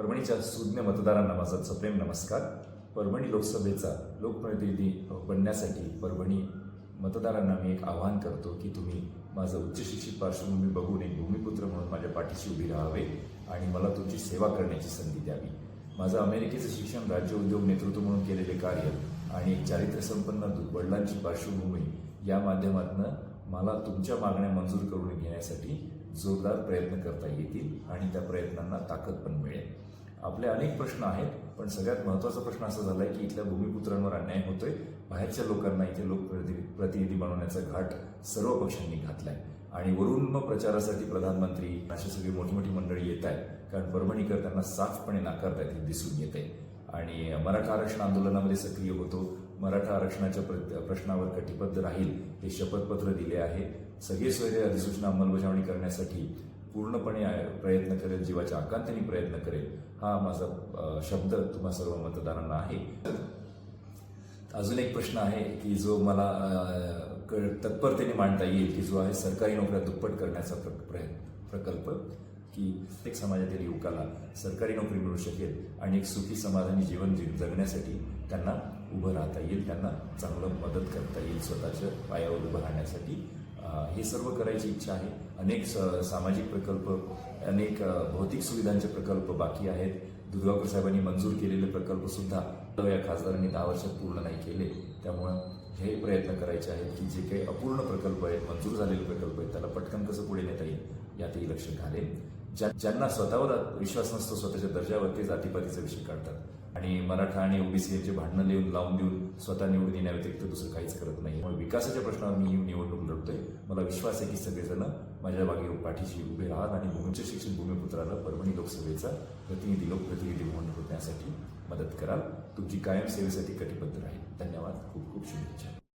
परभणीच्या सुज्ञ मतदारांना माझा सप्रेम नमस्कार. परभणी लोकसभेचा लोकप्रतिनिधी बनण्यासाठी परभणी मतदारांना मी एक आवाहन करतो की तुम्ही माझं उच्च शिक्षित पार्श्वभूमी बघून एक भूमिपुत्र म्हणून माझ्या पाठीशी उभी राहावे आणि मला तुमची सेवा करण्याची संधी द्यावी. माझं अमेरिकेचं शिक्षण राज्य उद्योग नेतृत्व म्हणून केलेले कार्य आणि एक चारित्र्यसंपन्न वडिलांची पार्श्वभूमी या माध्यमातून मला तुमच्या मागण्या मंजूर करून घेण्यासाठी जोरदार प्रयत्न करता येतील आणि त्या प्रयत्नांना ताकद पण मिळेल. आपले अनेक प्रश्न आहेत पण सगळ्यात महत्त्वाचा प्रश्न असा झाला आहे की इथल्या भूमिपुत्रांवर अन्याय होतोय. बाहेरच्या लोकांना इथे लोकप्रतिनिधी प्रतिनिधी बनवण्याचा घाट सर्व पक्षांनी घातलाय. आणि वरून मग प्रचारासाठी प्रधानमंत्री अशी सगळी मोठी मोठी मंडळी येत आहेत. कारण परभणीकर त्यांना साफपणे नाकारतायत हे दिसून येते आणि मराठा आरक्षण आंदोलनामध्ये सक्रिय होतो. मराठा आरक्षणाच्या प्र- प्रश्नावर कटिबद्ध राहील हे शपथपत्र दिले आहे. सगळे सोयरे अधिसूचना अंमलबजावणी करण्यासाठी पूर्णपणे प्रयत्न करेल जीवाच्या आकांताने प्रयत्न करेल. हा माझा शब्द तुम्हा सर्व मतदारांना आहे. अजून एक प्रश्न आहे की जो मला क- तत्परतेने मांडता येईल की जो आहे सरकारी नोकऱ्या दुप्पट करण्याचा प्रयत्न प्रकल्प की प्रत्येक समाजातील युवकाला सरकारी नोकरी मिळू शकेल आणि एक सुखी समाधानी जीवन जी- जगण्यासाठी त्यांना उभं राहता येईल त्यांना चांगलं मदत करता येईल स्वतःच्या पायावर उभं राहण्यासाठी. हे सर्व करायची इच्छा आहे. अनेक स- सामाजिक प्रकल्प अनेक भौतिक सुविधांचे प्रकल्प बाकी आहेत. दुर्गापूर साहेबांनी मंजूर केलेले प्रकल्पसुद्धा या खासदारांनी दहा वर्षात पूर्ण नाही केले. त्यामुळं हे प्रयत्न करायचे आहेत की जे काही अपूर्ण प्रकल्प आहेत मंजूर झालेले प्रकल्प आहेत त्याला पटकन कसं पुढे नेता येईल यातही लक्ष घालेल ज्या ज्यांना स्वतःवर विश्वास नसतो स्वतःच्या दर्जावरती जातीपातीचा विषय काढतात. आणि मराठा आणि ओबीसी यांची भांडणं लिहून लावून देऊन स्वतः निवडून येण्याव्यतिरिक्त दुसरं काहीच करत नाही. मग विकासाच्या प्रश्नावर मी ही निवडणूक लढतोय. मला विश्वास आहे की सगळेजण माझ्या मागे पाठीशी उभे राहत आणि भूमीचे शिक्षण भूमिपुत्राला परभणी लोकसभेचा प्रतिनिधी लोकप्रतिनिधी म्हणून होण्यासाठी मदत कराल. तुमची कायम सेवेसाठी कटिबद्ध राहील. धन्यवाद. खूप खूप शुभेच्छा.